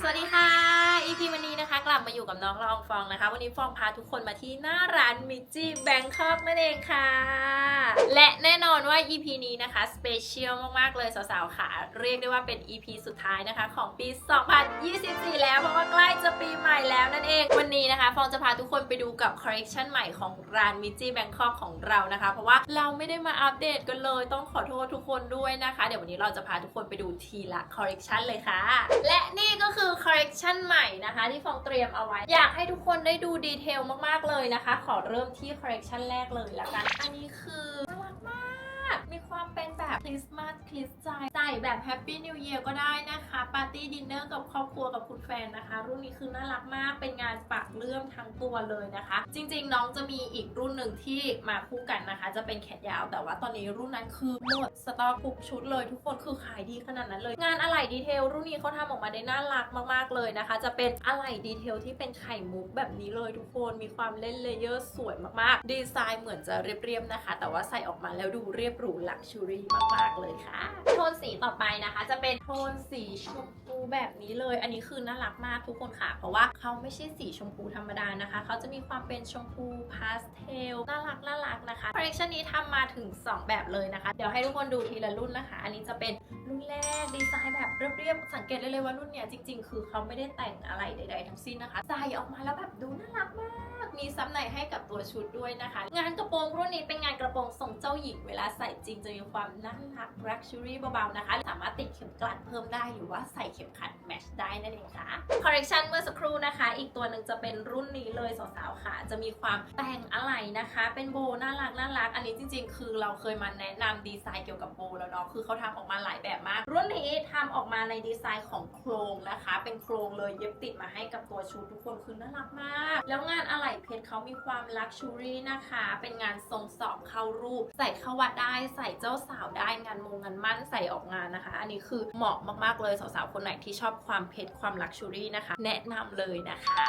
สวัสดีค่ะ ลับมาอยู่กับน้องลองฟองนะคะ วันนี้ฟองพาทุกคนมาที่หน้าร้านมิจิแบงคอกนั่นเองค่ะ และแน่นอนว่า EP นี้นะคะสเปเชียลมาก ๆ เลยสาว ๆ ค่ะ เรียกได้ว่าเป็น EP สุดท้ายนะคะ ของปี 2024 แล้วเพราะว่าใกล้จะปีใหม่แล้วนั่นเอง วันนี้นะคะ ฟองจะพาทุกคนไปดูกับคอลเลคชันใหม่ของร้านมิจิแบงคอกของเรานะคะ เพราะว่าเราไม่ได้มาอัปเดตกันเลยต้องขอโทษทุกคนด้วยนะคะ เดี๋ยววันนี้เราจะพาทุกคนไปดูทีละคอลเลคชันเลยค่ะ และนี่ก็คือคอลเลคชันใหม่นะคะที่ฟองเตรียมเอาไว้ อยากให้ทุกคนได้ดูดีเทลมากๆเลยนะคะ ขอเริ่มที่คอลเลคชันแรกเลยละกัน อันนี้คือน่ารักมาก มีความ เป็นแบบคริสต์มาสคริสต์ใจใส่แบบแฮปปี้นิว e ย r ก็ได้นะคะ ปาร์ตี้ดินเนอร์กับครอบครัวกับคุณแฟนนะคะ รุ่นนี้คือน่ารักมากเป็นงานปักเลื่อมทั้งตัวเลยนะคะ จริงๆ น้องจะมีอีกรุ่นหนึ่งที่มาคู่กันนะคะ จะเป็นแขนยาว แต่ว่าตอนนี้รุ่นนั้นคือหมดสต็อกทุกชุดเลยทุกคนคือขายดีขนาดนั้นเลย งานอะไหล่ดีเทลรุ่นนี้เขาทำออกมาได้น่ารักมากๆเลยนะคะ จะเป็นอะไหล่ดีเทลที่เป็นไข่มุกแบบนี้เลยทุกคนมีความเล่นเลเยอร์สวยมากๆ ดีไซน์เหมือนจะเรียบๆนะคะ แต่ว่าใส่ออกมาแล้วดูเรียบหรูหลักชูรี่มากๆเลยค่ะ โทนสีต่อไปนะคะ จะเป็นโทนสีชมพูแบบนี้เลย อันนี้คือน่ารักมากทุกคนค่ะ เพราะว่าเขาไม่ใช่สีชมพูธรรมดานะคะ เขาจะมีความเป็นชมพูพาสเทลน่ารักน่ารักนะคะคอลเลคชันนี้ทำมาถึง 2 แบบเลยนะคะ เดี๋ยวให้ทุกคนดูทีละรุ่นนะคะ อันนี้จะเป็นรุ่นแรกดีไซน์แบบเรียบๆสังเกตได้เลยว่ารุ่นเนี้ยจริง ๆ คือเขาไม่ได้แต่งอะไรใด ๆ ทั้งสิ้นนะคะใส่ออกมาแล้วแบบดูน่ารักมาก มีซับในให้กับตัวชุดด้วยนะคะ งานกระโปรงรุ่นนี้เป็นงานกระโปรงทรงเจ้าหญิงเวลาใส่จริงจะมีความน่ารัก luxury เบาๆนะคะ สามารถติดเข็มกลัดเพิ่มได้หรือว่าใส่เข็มขัดแมชได้นั่นเองค่ะ คอลเลคชันเมื่อสักครู่นะคะ อีกตัวหนึ่งจะเป็นรุ่นนี้เลยสาวๆค่ะ จะมีความแต่งอะไรนะคะ เป็นโบน่ารักน่ารัก อันนี้จริง ๆ คือเราเคยมาแนะนำดีไซน์เกี่ยวกับโบแล้วเนาะคือเขาทำออกมาหลายแบบมาก รุ่นนี้ทำออกมาในดีไซน์ของโครงนะคะ เป็นโครงเลยเย็บติดมาให้กับตัวชุดทุกคนคือน่ารักมาก แล้วงานอะไหล่เพชรเขามีความลักชูรี่นะคะ เป็นงานทรงสอบเข้ารูป ใส่เข้าวัดได้ใส่เจ้าสาวได้งานมงงานมั่นใส่ออกงานนะคะ อันนี้คือเหมาะมากๆเลยสาวๆคนไหนที่ชอบความเพชรความลักชูรี่นะคะ แนะนำเลยนะคะ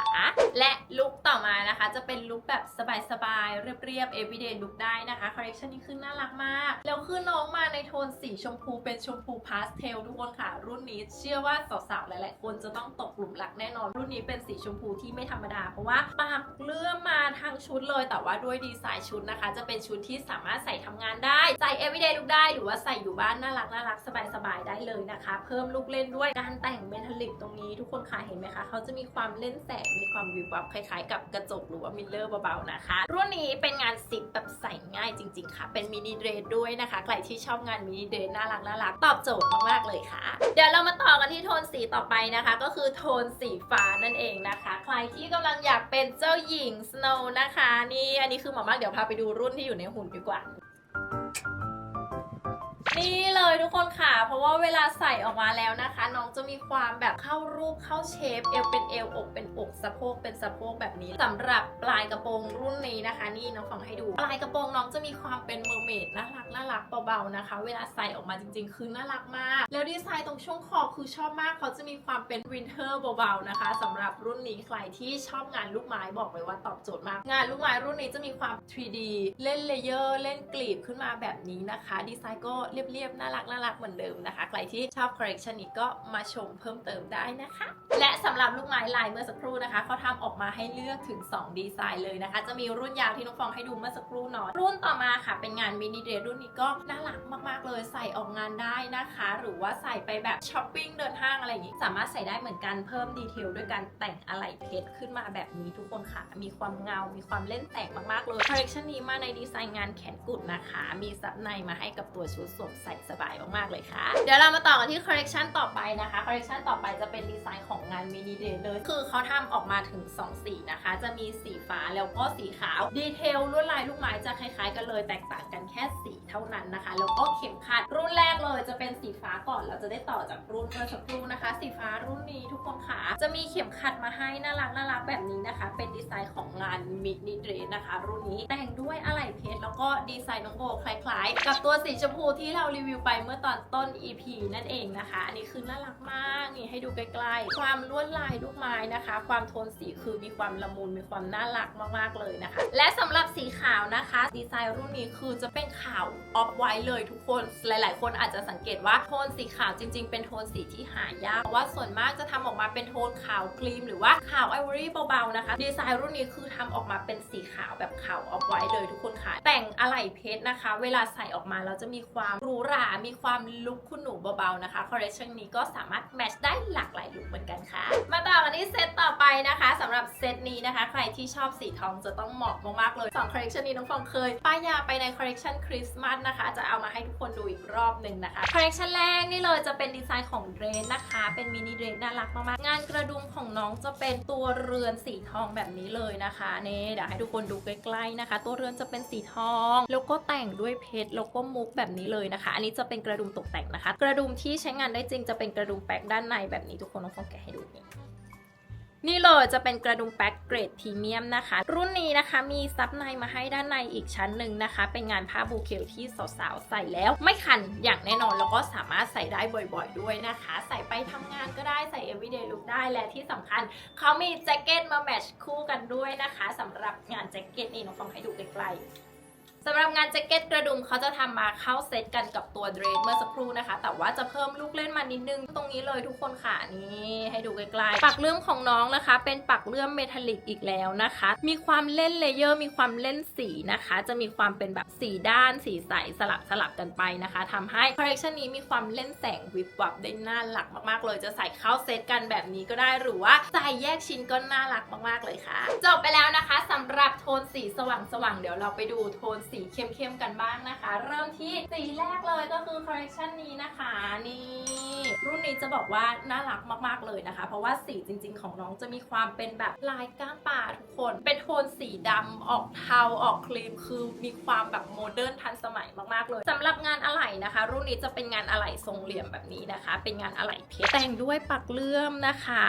และลุคต่อมานะคะ จะเป็นลุคแบบสบายๆ เรียบๆ everyday look ได้นะคะคอลเลคชันนี้คือน่ารักมาก แล้วคือน้องมาในโทนสีชมพูเป็นชมพูพาสเทลทุกคนค่ะ รุ่นนี้เชื่อว่าสาวๆ หลายๆ คนจะต้องตกหลุมรักแน่นอน รุ่นนี้เป็นสีชมพูที่ไม่ธรรมดา เพราะว่าปากเลื่อมมาทั้งชุดเลย แต่ว่าด้วยดีไซน์ชุดนะคะ จะเป็นชุดที่สามารถใส่ทำงานได้ ใส่ everyday look ได้ หรือว่าใส่อยู่บ้านน่ารักน่ารักสบายๆ ได้เลยนะคะ เพิ่มลูกเล่นด้วยการแต่งเมทัลลิกตรงนี้ทุกคนค่ะเห็นไหมคะ เขาจะมีความเล่นแสง มีความวิบวับคล้ายๆ กับกระจกหรือว่ามิลเลอร์เบาๆนะคะ รุ่นนี้เป็นงานซิปแบบใส่ง่ายจริง ๆ ค่ะ เป็นมินิเดรสด้วยนะคะ ใครที่ชอบงานมินิเดรสน่ารักน่ารักตอบโจทย์มากๆเลยค่ะ เดี๋ยวเรามาต่อกันที่โทนสีต่อไปนะคะ ก็คือโทนสีฟ้านั่นเองนะคะ ใครที่กำลังอยากเป็นเจ้าหญิงสโนว์นะคะ นี่อันนี้คือหมอมากเดี๋ยวพาไปดูรุ่นที่อยู่ในหุ่นดีกว่า ทุกคนค่ะ เพราะว่าเวลาใส่ออกมาแล้วนะคะ น้องจะมีความแบบเข้ารูปเข้าเชฟเอวเป็นเอวอกเป็นอกสะโพกเป็นสะโพกแบบนี้สำหรับปลายกระโปรงรุ่นนี้นะคะ นี่น้องฟังให้ดู ปลายกระโปรงน้องจะมีความเป็นเมอร์เมดน่ารักน่ารักเบาๆนะคะ เวลาใส่ออกมาจริง ๆ คือน่ารักมาก แล้วดีไซน์ตรงช่วงคอคือชอบมากเขาจะมีความเป็นวินเทอร์เบาๆนะคะสำหรับรุ่นนี้ใครที่ชอบงานลูกไม้บอกเลยว่าตอบโจทย์มากงานลูกไม้รุ่นนี้จะมีความ 3D เล่นเลเยอร์เล่นกลีบขึ้นมาแบบนี้นะคะ ดีไซน์ก็เรียบๆน่ารักน่ารักเหมือนเดิมนะคะ ใครที่ชอบคอลเลคชันนี้ก็มาชมเพิ่มเติมได้นะคะ และสำหรับลูกไม้ลายเมื่อสักครู่นะคะเขาทำออกมาให้เลือกถึง 2 ดีไซน์เลยนะคะ จะมีรุ่นยาวที่น้องฟองให้ดูเมื่อสักครู่เนาะรุ่นต่อมาค่ะ เป็นงานมินิเดรสรุ่นนี้ก็น่ารักมากๆเลยใส่ออกงานได้นะคะ หรือว่าใส่ไปแบบช้อปปิ้งเดินห้างอะไรอย่างนี้ สามารถใส่ได้เหมือนกันเพิ่มดีเทลด้วยการแต่งอะไหล่เพชรขึ้นมาแบบนี้ทุกคนค่ะ มีความเงา มีความเล่นแสงมากๆเลยคอลเลคชันนี้มาในดีไซน์งานแขนกุดนะคะ มีซับในมาให้กับตัวชุดสวมใส่สบายมากๆเลยค่ะ เดี๋ยวเรามาต่อกันที่คอลเลคชันต่อไปนะคะคอลเลคชันต่อไปจะเป็นดีไซน์ของงานมินิเดย์เลยคือเขาทำออกมาถึง 2 สีนะคะ จะมีสีฟ้าแล้วก็สีขาวดีเทลลวดลายลูกไม้จะคล้ายๆกันเลยแตกต่างกันแค่สีเท่านั้นนะคะ แล้วก็เข็มขัดรุ่นแรกเลยจะเป็นสีฟ้าก่อนเราจะได้ต่อจากรุ่นเมื่อสักครู่นะคะ สีฟ้ารุ่นนี้ทุกคนค่ะจะมีเข็มขัดมาให้น่ารักน่ารักแบบนี้นะคะ เป็นดีไซน์ของงานมินิเดรสนะคะ รุ่นนี้แต่งด้วยอะไหล่เพชรแล้วก็ดีไซน์น้องโบคล้าย ๆ กับตัวสีชมพูที่เรารีวิวไปเมื่อตอนต้น EP นั่นเองนะคะ อันนี้คือน่ารักมากนี่ให้ดูใกล้ๆ ความลวดลายลูกไม้นะคะ ความโทนสีคือมีความละมุนมีความน่ารักมากๆเลยนะคะ และสำหรับสีขาวนะคะ ดีไซน์รุ่นนี้คือจะเป็นขาวออฟไวท์เลยทุกคนหลาย ๆ คนอาจจะสังเกตว่าโทนสีขาวจริง ๆ เป็นโทนสีที่หายากเพราะว่าส่วนมากจะทำออกมาเป็นโทนขาวครีม หรือว่าขาวไอวอรี่เบาๆนะคะ ดีไซน์รุ่นนี้คือทำออกมาเป็นสีขาวแบบขาวออฟไวท์เลยทุกคนค่ะแต่งอะไหล่เพชรนะคะ เวลาใส่ออกมาแล้วจะมีความหรูหรา มีความลุคคุณหนูเบาๆนะคะคอลเลคชันนี้ก็สามารถแมทช์ได้หลากหลายลุคเหมือนกันค่ะ มาต่อกันที่เซต นะคะสำหรับเซตนี้นะคะ ใครที่ชอบสีทองจะต้องเหมาะมากๆเลยสองคอลเลคชันนี้น้องฟองเคย ป้ายยาไปในคอลเลคชันคริสต์มาสนะคะ จะเอามาให้ทุกคนดูอีกรอบหนึ่งนะคะคอลเลคชันแรกนี่เลยจะเป็นดีไซน์ของเดรสนะคะ เป็นมินิเดรสน่ารักมากๆ งานกระดุมของน้องจะเป็นตัวเรือนสีทองแบบนี้เลยนะคะนี่เดี๋ยวให้ทุกคนดูใกล้ๆนะคะ ตัวเรือนจะเป็นสีทอง แล้วก็แต่งด้วยเพชรแล้วก็มุกแบบนี้เลยนะคะ อันนี้จะเป็นกระดุมตกแต่งนะคะ กระดุมที่ใช้งานได้จริงจะเป็นกระดุมแปกด้านในแบบนี้ทุกคนน้องฟองแกะให้ดูนี่ นี่เลยจะเป็นกระดุมแพ็กเกรดพรีเมียมนะคะ รุ่นนี้นะคะมีซับในมาให้ด้านในอีกชั้นหนึ่งนะคะ เป็นงานผ้าบูเคลที่สาวๆใส่แล้วไม่คันอย่างแน่นอนแล้วก็สามารถใส่ได้บ่อยๆด้วยนะคะ ใส่ไปทำงานก็ได้ใส่ everyday look ได้และที่สำคัญเขามีแจ็คเก็ตมาแมทช์คู่กันด้วยนะคะสำหรับงานแจ็คเก็ตนี่น้องฟองให้ดูใกลๆ สำหรับงานแจ็คเก็ตกระดุมเขาจะทำมาเข้าเซตกันกับตัวเดรสเมื่อสักครู่นะคะ แต่ว่าจะเพิ่มลูกเล่นมานิดนึง ตรงนี้เลยทุกคนค่ะนี่ให้ดูใกล้ๆปักเลื่อมของน้องนะคะ เป็นปักเลื่อมเมทัลลิกอีกแล้วนะคะ มีความเล่นเลเยอร์ มีความเล่นสีนะคะ จะมีความเป็นแบบสีด้านสีใสสลับสลับกันไปนะคะทำให้คอลเลคชันนี้มีความเล่นแสงวิบวับได้น่ารักมากๆ เลยจะใส่เข้าเซตกันแบบนี้ก็ได้หรือว่าใส่แยกชิ้นก็น่ารักมากๆเลยค่ะ จบไปแล้วนะคะสำหรับโทนสีสว่างๆเดี๋ยวเราไปดูโทนสีเข้มๆกันบ้างนะคะ เริ่มที่สีแรกเลยก็คือคอลเลคชันนี้นะคะนี่รุ่นนี้จะบอกว่าน่ารักมากๆเลยนะคะ เพราะว่าสีจริง ๆ ของน้องจะมีความเป็นแบบลายก้างป่าทุกคน เป็นโทนสีดำออกเทาออกครีมคือมีความแบบโมเดิร์นทันสมัยมากๆเลยสำหรับงานอะไหล่นะคะ รุ่นนี้จะเป็นงานอะไหล่ทรงเหลี่ยมแบบนี้นะคะ เป็นงานอะไหล่เพชรแต่งด้วยปักเลื่อมนะคะ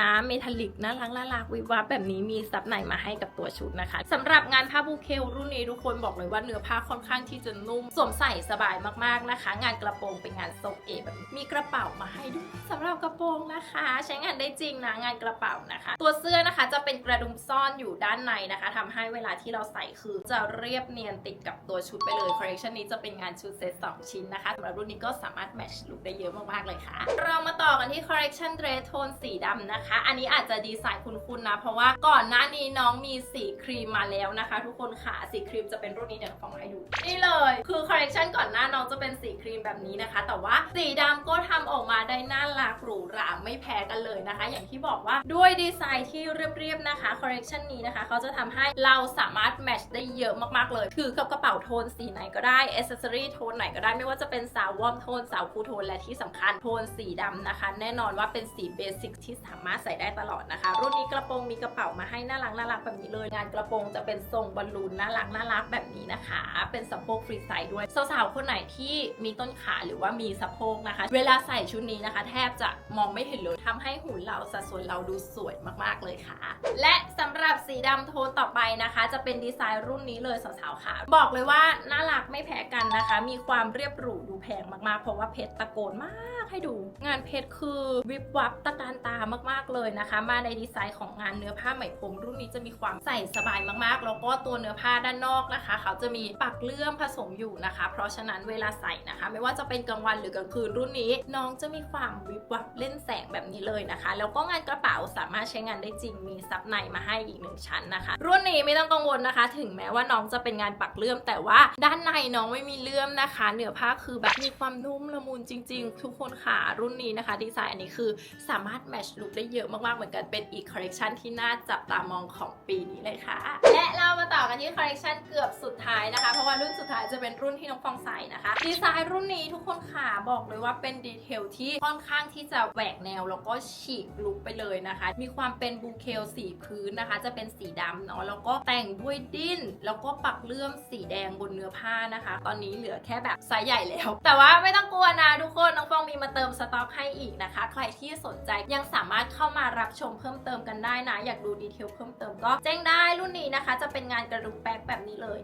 นะเมทัลลิกน่ารักน่ารักวิวับแบบนี้มีซับในมาให้กับตัวชุดนะคะสำหรับงานผ้าบูเคลรุ่นนี้ทุกคนบอกเลยว่าเนื้อผ้าค่อนข้างที่จะนุ่ม สวมใส่สบายมากๆนะคะ งานกระโปรงเป็นงานทรงเอแบบนี้มีกระเป๋ามาให้ด้วยสำหรับกระโปรงนะคะ ใช้งานได้จริงนะงานกระเป๋านะคะ ตัวเสื้อนะคะจะเป็นกระดุมซ่อนอยู่ด้านในนะคะทำให้เวลาที่เราใส่คือจะเรียบเนียนติดกับตัวชุดไปเลยคอลเลคชันนี้จะเป็นงานชุดเซต2 ชิ้นนะคะสำหรับรุ่นนี้ก็สามารถแมทช์ลุคได้เยอะมากๆเลยค่ะ เรามาต่อกันที่คอลเลคชันเดรสโทนสีดำนะคะ อันนี้อาจจะดีไซน์คุ้นๆนะ เพราะว่าก่อนหน้านี้น้องมีสีครีมมาแล้วนะคะ ทุกคนค่ะสีครีมจะเป็นรุ่นนี้เดี๋ยวฟองให้ดู นี่เลย คือคอลเลคชันก่อนหน้าน้องจะเป็นสีครีมแบบนี้นะคะ แต่ว่าสีดำก็ทำออกมาได้น่ารักหรูหราไม่แพ้กันเลยนะคะ อย่างที่บอกว่าด้วยดีไซน์ที่เรียบๆนะคะคอลเลคชันนี้นะคะเขาจะทำให้เราสามารถแมทช์ได้เยอะมากๆเลย ถือกับกระเป๋าโทนสีไหนก็ได้อ c เซสซอรี่โทนไหนก็ได้ไม่ว่าจะเป็นสาววอมโทนสาวคูโทนและที่สำคัญโทนสีดำนะคะ แน่นอนว่าเป็นสีเบสิกที่สามารถใส่ได้ตลอดนะคะ รุ่นนี้กระโปรงมีกระเป๋ามาให้น่ารักน่ารักแบบนี้เลย งานกระโปรงจะเป็นทรงบอลลูนน่ารักน่ารักแบบนี้นะคะ เป็นสะโพกฟรีไซด์ด้วย สาวๆ คนไหนที่มีต้นขาหรือว่ามีสะโพกนะคะ เวลาใส่ชุดนี้นะคะ แทบจะมองไม่เห็นเลยทำให้หุ่นเราสัดส่วนเราดูสวยมากๆเลยค่ะ และสำหรับสีดำโทนต่อไปนะคะ จะเป็นดีไซน์รุ่นนี้เลยสาวๆค่ะ บอกเลยว่าน่ารักไม่แพ้กันนะคะ มีความเรียบหรูดูแพงมากๆ เพราะว่าเพชรตะโกนมากให้ดู งานเพชรคือวิบวับตะการตามากๆเลยนะคะ มาในดีไซน์ของงานเนื้อผ้าไหมพรมรุ่นนี้จะมีความใส่สบายมากๆ แล้วก็ตัวเนื้อผ้าด้านนอกนะคะเขาจะมีปักเลื่อมผสมอยู่นะคะ เพราะฉะนั้นเวลาใส่นะคะ ไม่ว่าจะเป็นกลางวันหรือกลางคืนรุ่นนี้ น้องจะมีความวิบวับเล่นแสงแบบนี้เลยนะคะ แล้วก็งานกระเป๋าสามารถใช้งานได้จริงมีซับในมาให้อีกหนึ่งชั้นนะคะ รุ่นนี้ไม่ต้องกังวลนะคะ ถึงแม้ว่าน้องจะเป็นงานปักเลื่อม แต่ว่าด้านในน้องไม่มีเลื่อมนะคะเนื้อผ้าคือแบบมีความนุ่มละมุนจริง ๆ ทุกคนค่ะรุ่นนี้นะคะ ดีไซน์อันนี้คือสามารถแมทช์ลุคได้เยอะมากๆเหมือนกันเป็นอีกคอลเลคชันที่น่าจับตามองของปีนี้เลยค่ะและเรามาต่อกันที่คอลเลคชันเกือบสุดท้ายนะคะ เพราะว่ารุ่นสุดท้ายจะเป็นรุ่นที่น้องฟองใส่นะคะ ดีไซน์รุ่นนี้ทุกคนค่ะบอกเลยว่าเป็นดีเทลที่ค่อนข้างที่จะแหวกแนวแล้วก็ฉีกลุคไปเลยนะคะ มีความเป็นบูเคลสีพื้นนะคะ จะเป็นสีดำเนาะแล้วก็แต่งด้วยดิ้น แล้วก็ปักเลื่อมสีแดงบนเนื้อผ้านะคะ ตอนนี้เหลือแค่แบบไซส์ใหญ่แล้ว แต่ว่าไม่ต้องกลัวนะทุกคนน้องฟองมีมาเติมสต็อกให้อีกนะคะ ใครที่สนใจยังสามารถเข้ามารับชมเพิ่มเติมกันได้นะ อยากดูดีเทลเพิ่มเติมก็แจ้งได้รุ่นนี้นะคะ จะเป็นงานกระดุมแป๊กแบบนี้เลย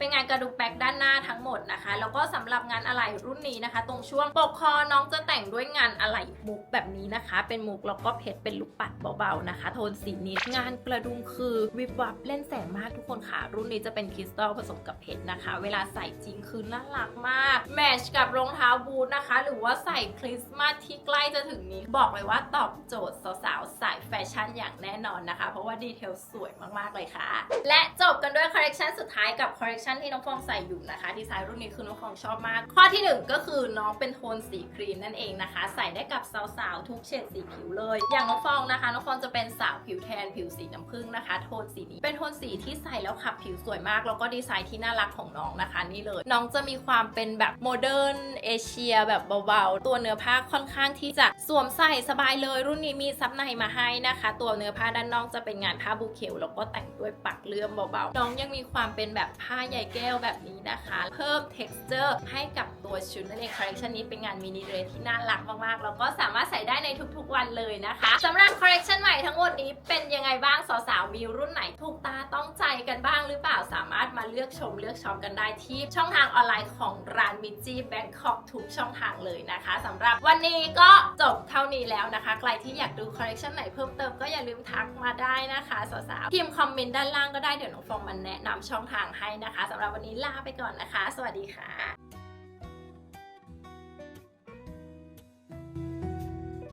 เป็นงานกระดุมแบ็คด้านหน้าทั้งหมดนะคะ แล้วก็สำหรับงานอะไหล่รุ่นนี้นะคะ ตรงช่วงปกคอน้องจะแต่งด้วยงานอะไหล่มุกแบบนี้นะคะ เป็นมุกแล้วก็เพชรเป็นลูกปัดเบาๆนะคะ โทนสีนี้งานกระดุมคือวิบวับเล่นแสงมากทุกคนค่ะ รุ่นนี้จะเป็นคริสตัลผสมกับเพชรนะคะ เวลาใส่จริงคือน่ารักมากแมทชกับรองเท้าบูทนะคะ หรือว่าใส่คริสต์มาสที่ใกล้จะถึงนี้ บอกเลยว่าตอบโจทย์สาวๆสายแฟชั่นอย่างแน่นอนนะคะ เพราะว่าดีเทลสวยมากๆเลยค่ะ และจบกันด้วยคอลเลกชันสุดท้ายกับคอลเลกชันที่น้องฟองใส่อยู่นะคะ ดีไซน์รุ่นนี้คือน้องฟองชอบมาก ข้อที่หนึ่งก็คือน้องเป็นโทนสีครีมนั่นเองนะคะ ใส่ได้กับสาวๆ ทุกเฉดสีผิวเลย อย่างน้องฟองนะคะ น้องฟองจะเป็นสาวผิวแทนผิวสีน้ำผึ้งนะคะ โทนสีนี้เป็นโทนสีที่ใส่แล้วขับผิวสวยมาก แล้วก็ดีไซน์ที่น่ารักของน้องนะคะ นี่เลย น้องจะมีความเป็นแบบโมเดิร์นเอเชียแบบเบาๆ ตัวเนื้อผ้าค่อนข้างที่จะสวมใส่สบายเลย รุ่นนี้มีซับในมาให้นะคะ ตัวเนื้อผ้าด้านนอกจะเป็นงานผ้าบูเคลแล้วก็แต่งด้วยปักเลื่อมเบาๆ น้องยังมีความเป็นแบบผ้าใยแก้วแบบนี้นะคะ เพิ่ม texture ให้กับตัวชุดนั่นเองคอลเลคชันนี้เป็นงานมินิเดรสที่น่ารักมากๆแล้วก็สามารถใส่ได้ในทุกๆวันเลยนะคะสำหรับคอลเลคชันใหม่ทั้งหมดนี้เป็นยังไงบ้างสาวๆมีรุ่นไหนถูกตาต้องใจกันบ้างหรือเปล่าสามารถมาเลือกชมเลือกช็อปกันได้ที่ช่องทางออนไลน์ของร้านมิจิแบงคอกทุกช่องทางเลยนะคะสำหรับวันนี้ก็จบเท่านี้แล้วนะคะใครที่อยากดูคอลเลคชันไหนเพิ่มเติมก็อย่าลืมทักมาได้นะคะสาวๆพิมพ์คอมเมนต์ด้านล่างก็ได้เดี๋ยวน้องฟองมันแนะนำช่องทางให้นะคะสำหรับวันนี้ลาไปก่อนนะคะ สวัสดีค่ะ